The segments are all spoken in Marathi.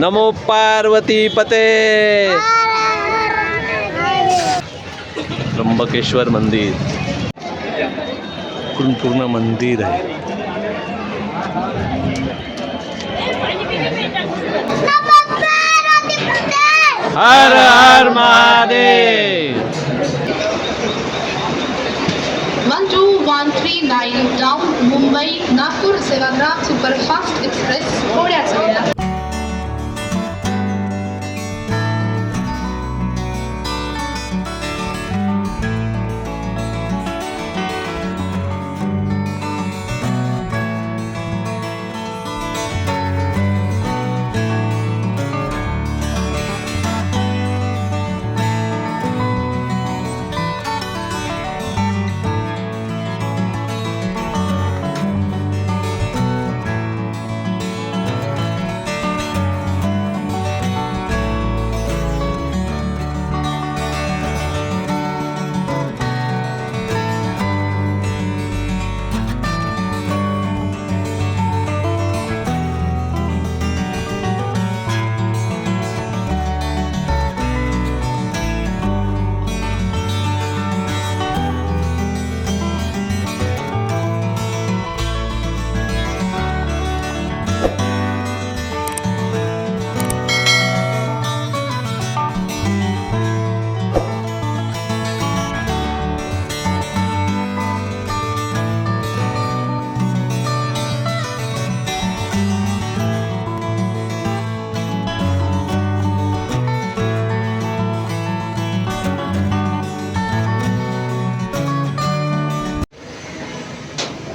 नमो पार्वती पते त्र्यंबकेश्वर मंदिर पूर्ण मंदिर आहे Har Har Mahadev one two one three nine down Mumbai Nagpur Sevagram superfast express कोड्याचा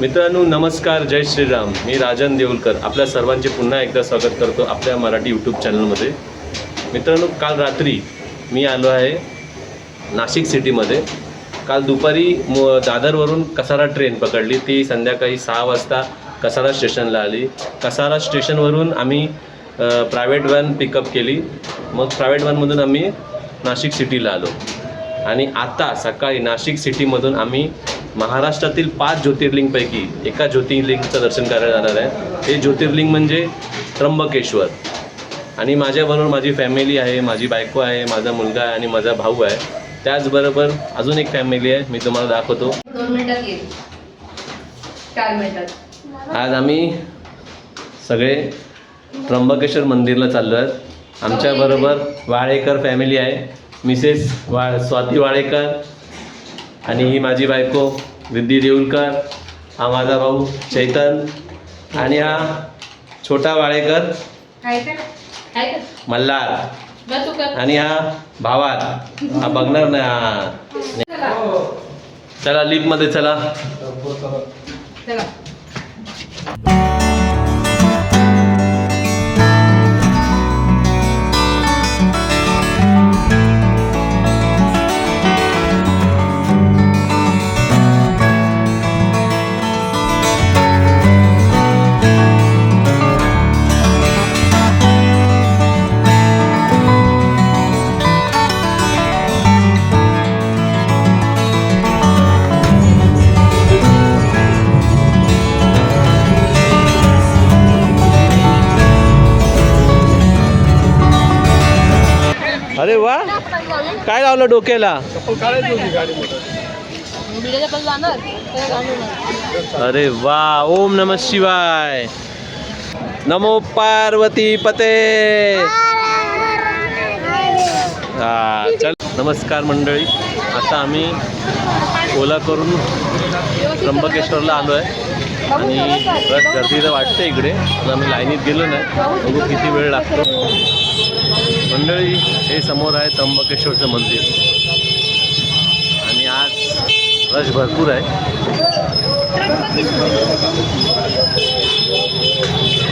मित्रांनो नमस्कार जय श्रीराम. मी राजन देऊलकर. आपल्या सर्वांचे पुन्हा एकदा स्वागत करतो आपल्या मराठी यूट्यूब चॅनलमध्ये मित्रांनो काल रात्री मी आलो आहे नाशिक सिटीमध्ये. काल दुपारी मु दादरवरून कसारा ट्रेन पकडली. ती संध्याकाळी सहा वाजता कसारा स्टेशनला आली. कसारा स्टेशनवरून आम्ही प्रायव्हेट व्हॅन पिकअप केली. मग प्रायव्हेट व्हॅनमधून आम्ही नाशिक सिटीला आलो. आणि आता सकाळी नाशिक सिटीमधून आम्ही महाराष्ट्रातील पाच ज्योतिर्लिंगपैकी एका ज्योतिर्लिंगचं दर्शन करायला जाणार आहे. हे ज्योतिर्लिंग म्हणजे त्र्यंबकेश्वर. आणि माझ्याबरोबर माझी फॅमिली आहे माझी बायको आहे माझा मुलगा आहे आणि माझा भाऊ आहे. त्याचबरोबर अजून एक फॅमिली आहे मी तुम्हाला दाखवतो. आज आम्ही सगळे त्र्यंबकेश्वर मंदिरला चाललो आहेत आमच्याबरोबर वाळेकर फॅमिली आहे. मिसेस वा स्वाती वाळेकर आणि ही माझी बायको रिद्धी देऊलकर हा माझा भाऊ चैतन आणि हा छोटा वाळेकर मल्हार. आणि हा भावार हा बघणार नाही हा. चला. चला लिफ्टमध्ये चला. वा. काय लावलं डोक्याला? अरे वा ओम नम शिवाय. नमो पार्वती पते. हा चल नमस्कार मंडळी. आता आम्ही ओला करून त्र्यंबकेश्वरला आलो आहे आणि बस गर्दी तर वाटते इकडे पण आम्ही लाईनीत गेलो नाही. बघू किती वेळ लागतो. मंडळी हे समोर आहे त्र्यंबकेश्वरचं मंदिर. आणि आज रश भरपूर आहे.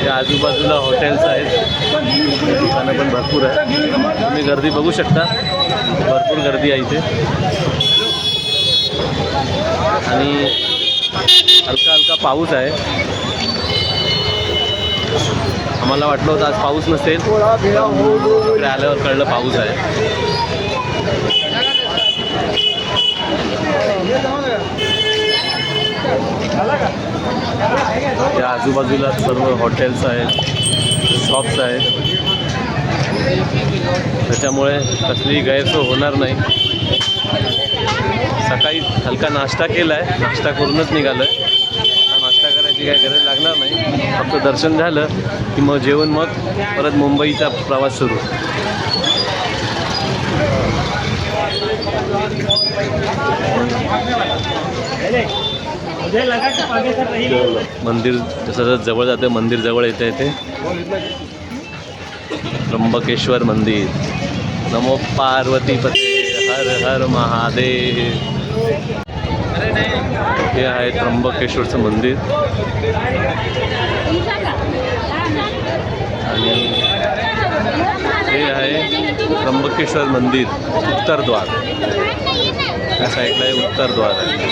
या आजूबाजूला हॉटेल्स आहेत. दुकानं पण भरपूर आहे तुम्ही गर्दी बघू शकता. भरपूर गर्दी आहे इथे. आणि हलका हलका पाऊस आहे. आम्हाला वाटलं होतं आज पाऊस नसेल इकडे आल्यावर कळलं पाऊस आहे. या आजूबाजूला सर्व हॉटेल्स आहेत शॉप्स आहेत. त्याच्यामुळे कसलीही गैरसोय होणार नाही. सकाळी हलका नाश्ता केला आहे नाश्ता करूनच निघालं आहे करायची गरज लागणार नाही. फक्त दर्शन झालं की मग जेवण मग परत मुंबईचा प्रवास सुरू. मंदिर जसं जसं जवळ जातं मंदिर जवळ येते येते. त्र्यंबकेश्वर मंदिर. नमो पार्वती पते हर हर महादेव. हे आहे त्र्यंबकेश्वरचं मंदिर. आणि हे आहे त्र्यंबकेश्वर मंदिर उत्तरद्वार त्या साईडला हे उत्तरद्वार आहे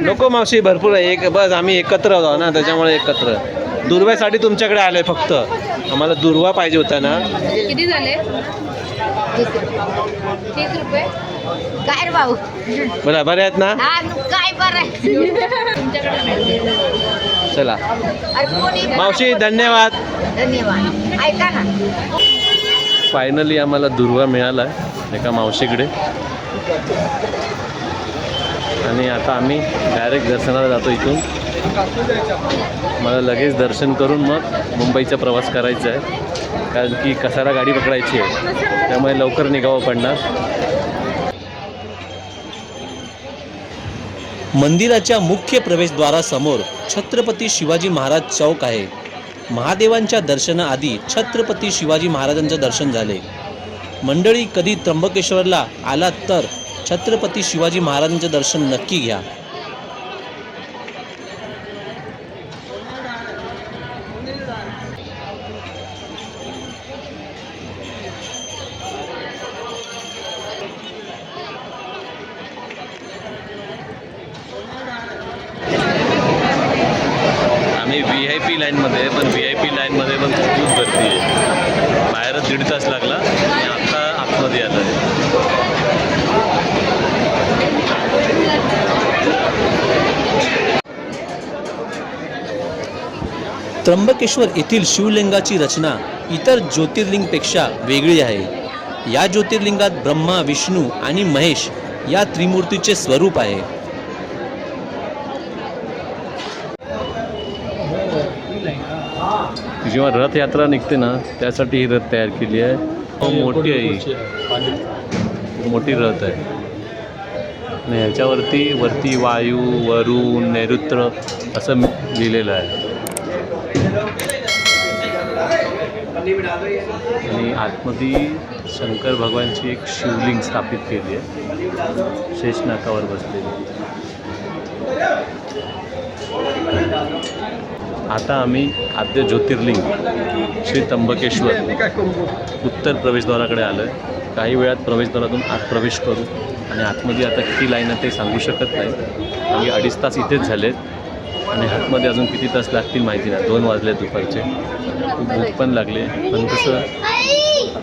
नको मावशी भरपूर आहे. एक बस आम्ही एकत्र आहोत ना त्याच्यामुळे एकत्र. दुर्व्यासाठी तुमच्याकडे आलोय फक्त. आम्हाला दुर्वा पाहिजे होता ना. किती झाले? तीस रुपये. काय रे भाऊ? बरं बरे आहेत ना? हा काय बरं चला. अरे कोणी मावशी धन्यवाद. धन्यवाद. ऐका ना. फायनली आम्हाला दुर्वा मिळाला एका मावशीकडे. आणि आता आम्ही डायरेक्ट दर्शनाला जातो इथून. मला लगेच दर्शन करून मग मुंबईचा प्रवास करायचा आहे. कारण की कसारा गाडी पकडायची आहे. त्यामुळे लवकर निघावं पडणार. मंदिराच्या मुख्य प्रवेशद्वारासमोर छत्रपती शिवाजी महाराज चौक आहे. महादेवांच्या दर्शनाआधी छत्रपती शिवाजी महाराजांचं दर्शन झाले. मंडळी कधी त्र्यंबकेश्वरला आलात तर छत्रपती शिवाजी महाराजांचं दर्शन नक्की घ्या. आम्ही व्ही आय पी लाईनमध्ये आहे पण व्ही आय पी लाईनमध्ये पण खूप गर्दी आहे. बाहेरच दीड तास लागला आणि आत्ता आतमध्ये आलं आहे. त्र्यंबकेश्वर येथील शिवलिंगाची रचना इतर ज्योतिर्लिंगपेक्षा वेगळी आहे. या ज्योतिर्लिंगात ब्रह्मा विष्णू आणि महेश या त्रिमूर्तीचे स्वरूप आहे. जेव्हा रथयात्रा निघते ना त्यासाठी ही रथ तयार केली आहे. खूप मोठी आहे ही. मोठी रथ आहे. आणि ह्याच्यावरती वरती वायू वरुण नैऋत्र असं लिहिलेलं आहे. आणि आतमध्ये शंकर भगवानची एक शिवलिंग स्थापित केली आहे. शेषनाकावर बसलेली. आता आम्ही आद्य ज्योतिर्लिंग श्री त्र्यंबकेश्वर उत्तर प्रवेशद्वाराकडे आलो आहे काही वेळात प्रवेशद्वारातून आत प्रवेश करू. आणि आतमध्ये आता किती लाईन आहे ते सांगू शकत नाही. आम्ही अडीच तास इथेच झालेत. आणि आतमध्ये अजून किती तास लागतील माहिती नाही. दोन वाजले दुपारचे. खूप भूक पण लागले. पण कसं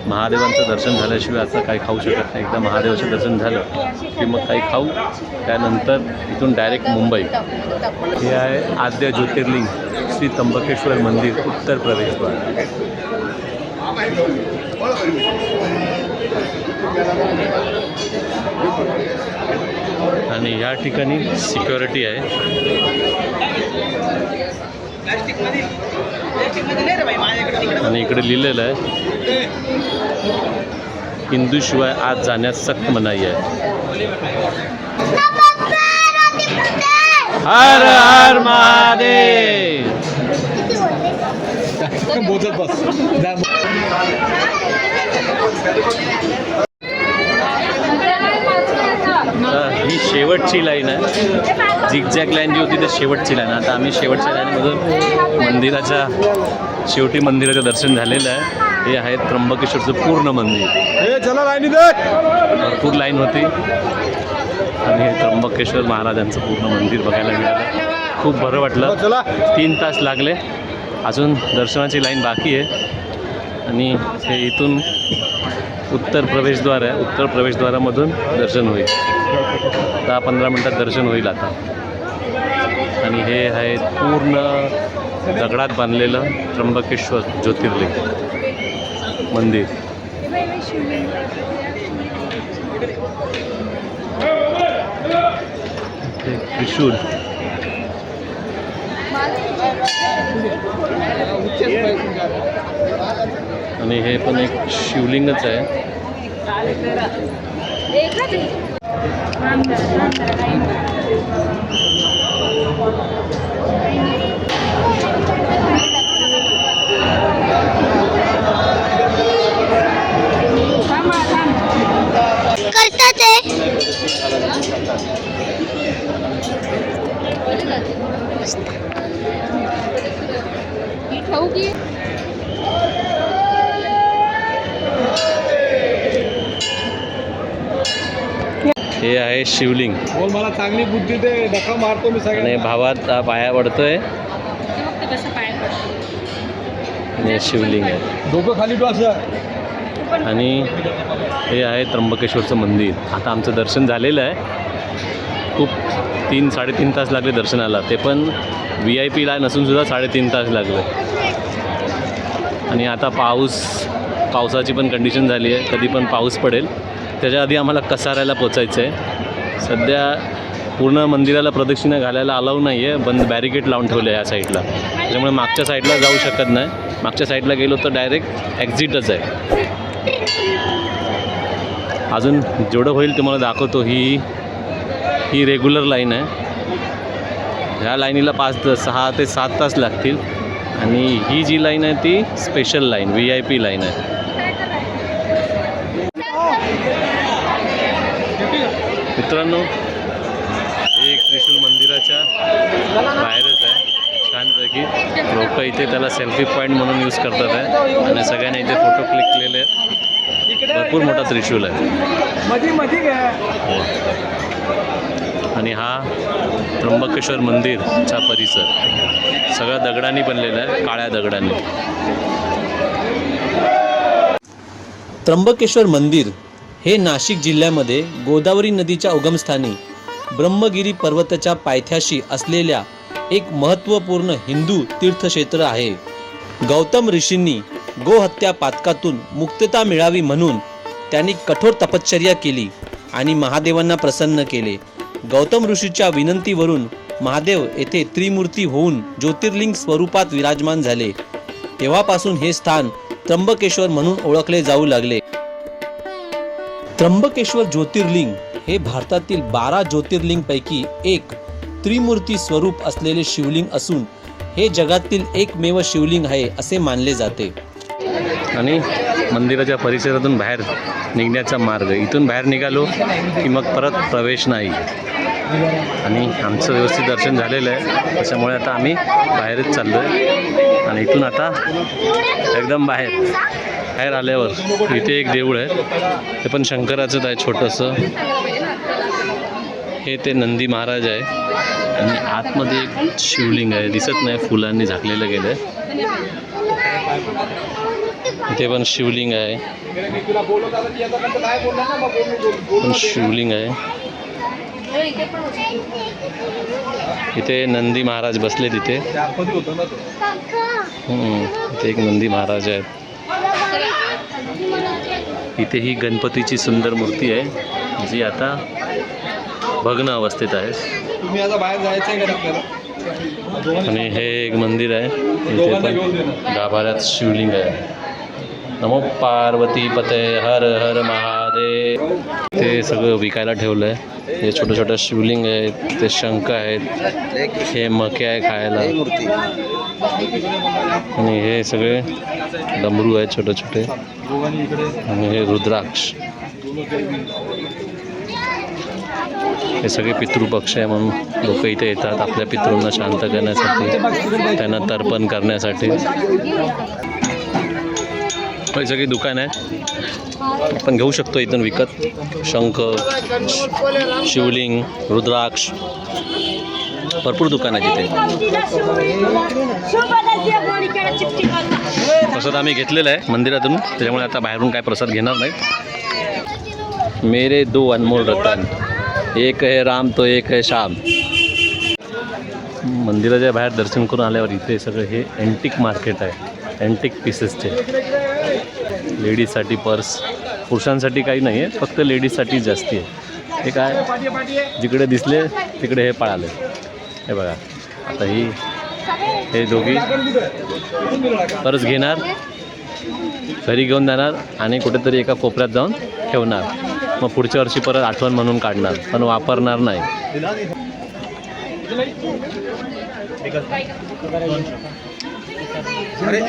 महादेवांचं दर्शन झाल्याशिवाय आता काही खाऊ शकत नाही. एकदा महादेवाचं दर्शन झालं की मग काही खाऊ. त्यानंतर इथून डायरेक्ट मुंबई. हे आहे आद्य ज्योतिर्लिंग श्री त्र्यंबकेश्वर मंदिर उत्तर प्रदेशवर आणि या ठिकाणी सिक्युरिटी आहे. आणि इकडे लिहिलेलं आहे. हिंदूशिवाय आत जाण्यास सक्त मनाई आहे. हर हर महादेव! तर ही शेवटची लाईन आहे. झिकझॅक लाईन जी होती ती शेवटची लाईन आता आम्ही शेवटच्या लाईनमधून मंदिराच्या शेवटी मंदिराचं दर्शन झालेलं आहे. हे आहे त्र्यंबकेश्वरचं पूर्ण मंदिर. भरपूर लाईन होती. आणि हे त्र्यंबकेश्वर महाराजांचं पूर्ण मंदिर बघायला मिळालं. खूप बरं वाटलं. तीन तास लागले. अजून दर्शनाची लाईन बाकी आहे. आणि हे इथून उत्तर प्रवेशद्वार आहे. उत्तर प्रवेशद्वारामधून दर्शन होईल. दहा पंधरा मिनटात दर्शन होईल आता. आणि हे आहे पूर्ण दगडात बांधलेलं त्र्यंबकेश्वर ज्योतिर्लिंग मंदिर. हे त्रिशूल. आणि हे पण एक शिवलिंगच आहे. करतात आहे हे आहे शिवलिंग. बोल मला चांगली बुद्धी दे डखा मारतो मी आणि सगळ्या भावात हा पाया पडतोय. आणि हे शिवलिंग आहे. डोकं खाली असं. आणि हे आहे त्र्यंबकेश्वरचं मंदिर. आता आमचं दर्शन झालेलं आहे. खूप तीन साडेतीन तास लागले दर्शनाला. ते पण व्ही आय पीला नसून सुद्धा साडेतीन तास लागले. आणि आता पाऊस पावसाची पण कंडिशन झाली आहे. कधी पण पाऊस पडेल. त्याच्या आधी आम्हाला कसाऱ्याला पोचायचं आहे सध्या पूर्ण मंदिराला प्रदक्षिणा घालायला अलाव नाही आहे बंद बॅरिकेड लावून ठेवलं आहे या साईडला. त्याच्यामुळे मागच्या साईडला जाऊ शकत नाही. मागच्या साईडला गेलो तर डायरेक्ट एक्झिटच आहे. अजून जेवढं होईल तुम्हाला दाखवतो. ही ही रेग्युलर लाईन आहे. ह्या लाईनीला पाच सहा ते सात तास लागतील. आणि ही जी लाईन आहे ती special line V I P line आहे. मित्रांनो हे एक त्रिशूल मंदिराच्या बाहेरच आहे. छानपैकी लोक इथे त्याला सेल्फी पॉईंट म्हणून यूज करतात आहे. आणि सगळ्यांनी इथे फोटो क्लिक केलेले आहेत. भरपूर मोठा त्रिशूल आहे. हो. आणि हा त्र्यंबकेश्वर मंदिरचा परिसर. सगळा दगडांनी बनलेला आहे काळ्या दगडांनी. त्र्यंबकेश्वर मंदिर हे नाशिक जिल्ह्यामध्ये गोदावरी नदीच्या उगमस्थानी ब्रह्मगिरी पर्वताच्या पायथ्याशी असलेल्या एक महत्त्वपूर्ण हिंदू तीर्थक्षेत्र आहे. गौतम ऋषींनी गोहत्या पातकातून मुक्तता मिळावी म्हणून त्यांनी कठोर तपश्चर्या केली आणि महादेवांना प्रसन्न केले. गौतम ऋषीच्या विनंतीवरून महादेव येथे त्रिमूर्ती होऊन ज्योतिर्लिंग स्वरूपात विराजमान झाले. तेव्हापासून हे स्थान त्र्यंबकेश्वर म्हणून ओळखले जाऊ लागले. त्र्यंबकेश्वर ज्योतिर्लिंग हे भारतातील बारा ज्योतिर्लिंगपैकी एक त्रिमूर्ती स्वरूप असलेले शिवलिंग असून हे जगातील एकमेव शिवलिंग आहे असे मानले जाते. आणि मंदिराच्या परिसरातून बाहेर निघण्याचा मार्ग. इथून बाहेर निघालो की मग परत प्रवेश नाही. आणि आमचं व्यवस्थित दर्शन झालेलं आहे. त्याच्यामुळे आता आम्ही बाहेरच चाललो आहे आणि इथून आता एकदम बाहेर. बाहेर आल्यावर इथे एक देऊळ आहे. ते पण शंकराचंच आहे छोटंसं. हे ते नंदी महाराज आहे. आणि आतमध्ये एक शिवलिंग आहे. दिसत नाही फुलांनी झाकलेलं गेलं आहे इथे पण शिवलिंग आहे. पण शिवलिंग आहे. इथे नंदी महाराज बसले तिथे इथे एक नंदी महाराज आहेत. इथे ही गणपतीची सुंदर मूर्ती आहे जी आता भग्न अवस्थेत आहे. आणि हे एक मंदिर आहे. इथे पण गाभाऱ्यात शिवलिंग आहे. नमो पार्वती पते हर हर महादेव. ते सगळं विकायला ठेवलं आहे हे छोटं छोटं शिवलिंग आहेत ते शंख आहेत हे मके आहे खायला. आणि हे सगळे डमरू आहेत छोटे छोटे. आणि हे रुद्राक्ष. हे सगळे पितृपक्ष आहे म्हणून लोक इथे येतात आपल्या पितृंना शांत करण्यासाठी त्यांना तर्पण करण्यासाठी. हे सगळी दुकान आहे आपण घेऊ शकतो इथून विकत. शंख शिवलिंग रुद्राक्ष. भरपूर दुकान आहे तिथे प्रसाद आम्ही घेतलेला आहे मंदिरातून. त्याच्यामुळे आता बाहेरून काय प्रसाद घेणार नाही मेरे दो अनमोल रतन. एक है राम तो एक है श्याम. मंदिराच्या बाहेर दर्शन करून आल्यावर इथे सगळं हे अँटिक मार्केट आहे. अँटिक पीसेसचे लेडीजसाठी पर्स पुरुषांसाठी काही नाही आहे फक्त लेडीजसाठी जास्ती आहे. हे काय? आहे जिकडे दिसले तिकडे हे पळाले. हे बघा आता ही हे दोघी पर्स घेणार घरी घेऊन जाणार आणि कुठेतरी एका कोपऱ्यात जाऊन ठेवणार मग पुढच्या वर्षी परत आठवण म्हणून काढणार पण वापरणार नाही अरे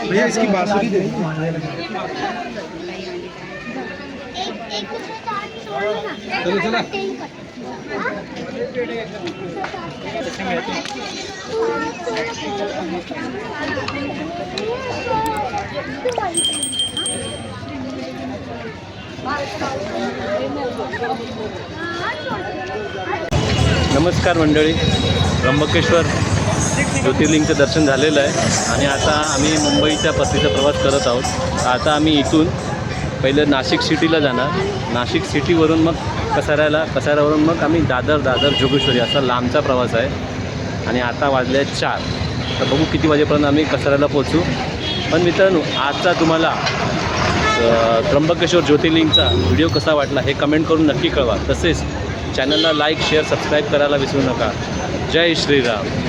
नमस्कार मंडळी. त्र्यंबकेश्वर ज्योतिर्लिंगचं दर्शन झालेलं आहे. आणि आता आम्ही मुंबईच्या पत्नीचा प्रवास करत आहोत. आता आम्ही इथून पहिलं नाशिक सिटीला जाणार. नाशिक सिटीवरून मग कसाऱ्याला कसाऱ्यावरून मग आम्ही दादर दादर जोगेश्वरी असा लांबचा प्रवास आहे. आणि आता वाजले आहेत चार. तर बघू किती वाजेपर्यंत आम्ही कसाऱ्याला पोचू पण मित्रांनो आजचा तुम्हाला त्र्यंबकेश्वर ज्योतिर्लिंगचा व्हिडिओ कसा वाटला हे कमेंट करून नक्की कळवा. तसेच चॅनलला लाईक शेअर सबस्क्राईब करायला विसरू नका. जय श्रीराम.